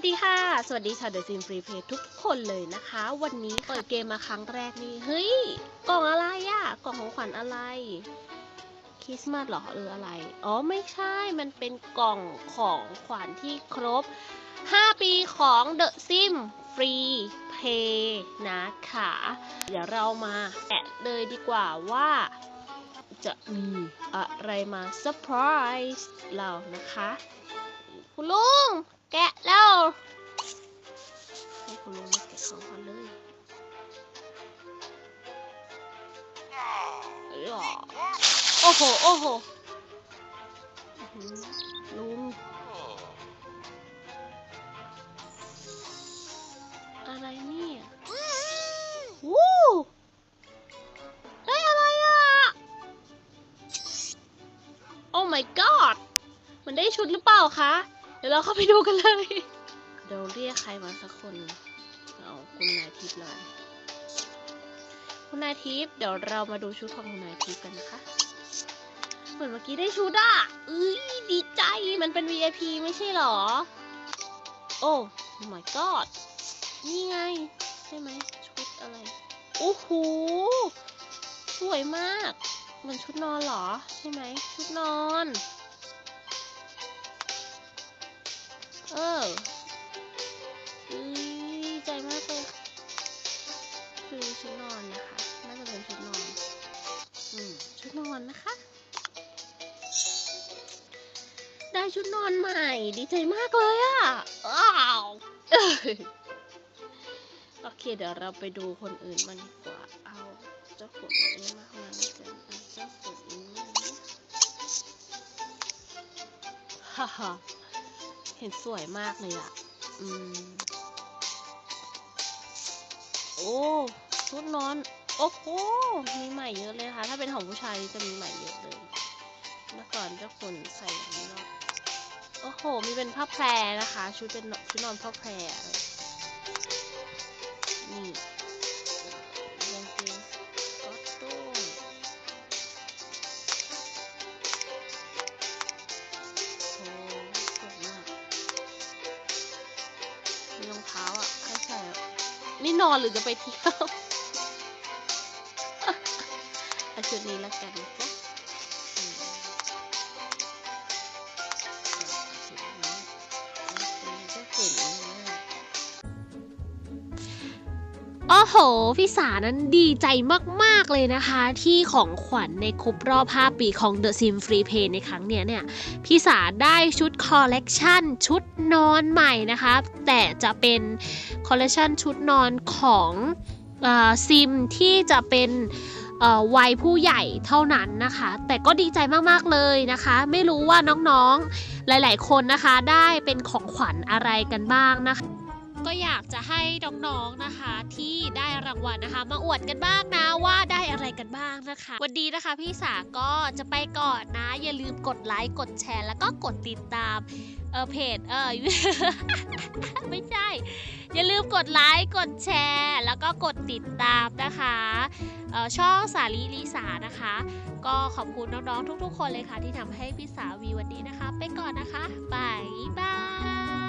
วัสดีค่ะ สวัสดีชาวเดอะซิมฟรีเพจทุกคนเลยนะคะ วันนี้เปิดเกมมาครั้งแรกนี่ เฮ้ย กล่องอะไรอะกล่องของขวัญอะไร คริสต์มาสหรอหรืออะไร อ๋อไม่ใช่ มันเป็นกล่องของขวัญที่ครบ 5 ปีของ The Sim Free Play นะคะ เดี๋ยวเรามาแกะเลยดีกว่าว่าจะมีอะไรมาเซอร์ไพรส์เรานะคะ คุณลุง แกะแล้วให้คุณลุงมาแกะของกันเลยอ้อโอ้โห โอ้โหอื้อหือลุงอะไรเนี่ยวู้ได้อะไรอะ โอ้ my god มันได้ชุดหรือเปล่าคะ เดี๋ยวเราเข้าไปดูกันเลย เดี๋ยวเรียกใครมาสักคน เอาคุณนายทิพย์เลยคุณนายทิพย์เดี๋ยวเรามาดูชุดของคุณนายทิพย์กันนะคะ เหมือนเมื่อกี้ได้ชุดอะเอ้ยดีใจ มันเป็น VIP ไม่ใช่หรอ โอ้ my god นี่ไง ใช่ไหมชุดอะไร โอ้โห สวยมาก มันชุดนอนเหรอ ใช่ไหม ชุดนอน เออดีใจมากเลยคือชุดนอนนะคะ น่าจะเป็นชุดนอน อืม ชุดนอนนะคะ ได้ชุดนอนใหม่ ดีใจมากเลยอะอ้าวโอเค เดี๋ยวเราไปดูคนอื่นมันดีกว่า เอาเจ้าขนนี้มาข้างหลังกันเจ้าขนนี้ฮ่าฮ่า เห็นสวยมากเลยอะ อืม โอ้ชุดนอน โอ้โห มีใหม่เยอะเลยค่ะ ถ้าเป็นของผู้ชายจะมีใหม่เยอะเลย เมื่อก่อนเจ้าคนใส่อย่างนี้เนาะ โอ้โห มีเป็นผ้าแพรนะคะ ชุดเป็นชุดนอนผ้าแพรนี่าอะให้ใส่นี่นอนหรือจะไปเที่ยว เอาชุดนี้และกัน โอ้โห พี่สานั้นดีใจมาก ๆ เลยนะคะ ที่ของขวัญในครบรอบ 5 ปีของ The Sim Free Play ในครั้งเนี้ยเนี่ย พี่สาได้ชุดคอลเลกชันชุดนอนใหม่นะคะ แต่จะเป็นคอลเลกชันชุดนอนของซิมที่จะเป็นวัยผู้ใหญ่เท่านั้นนะคะ แต่ก็ดีใจมาก ๆ เลยนะคะ ไม่รู้ว่าน้อง ๆ หลาย ๆ คนนะคะ ได้เป็นของขวัญอะไรกันบ้างนะคะ ก็อยากจะให้น้องๆนะคะ ที่ได้รางวัลนะคะ มาอวดกันบ้างนะว่าได้อะไรกันบ้างนะคะ วันนี้นะคะพี่สาก็จะไปก่อนนะ อย่าลืมกดไลค์กดแชร์ แล้วก็กดติดตามเออเพจเออไม่ใช่ อย่าลืมกดไลค์กดแชร์ แล้วก็กดติดตามนะคะเออช่องสาลีลิสานะคะ ก็ขอบคุณน้องๆทุกๆ คนเลยค่ะ ที่ทำให้พี่สาวีวันนี้นะคะ ไปก่อนนะคะบายบาย